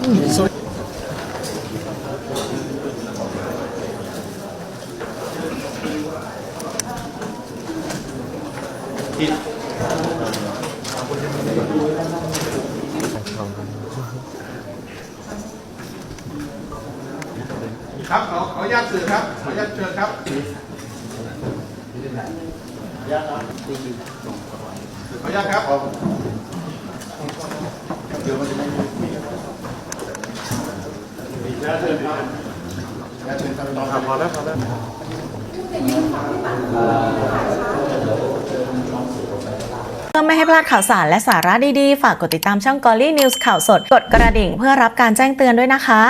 ครับขอขอญาตสื่อครับ ขอญาตเชิญครับขอญาตครับเดี๋ยวมันจะไม่ พอแล้วพอแล้วเพื่อไม่ให้พลาดข่าวสารและสาระดีๆ ฝากกดติดตามช่อง g o l l y News ข่าวสด กดกระดิ่งเพื่อรับการแจ้งเตือนด้วยนะคะ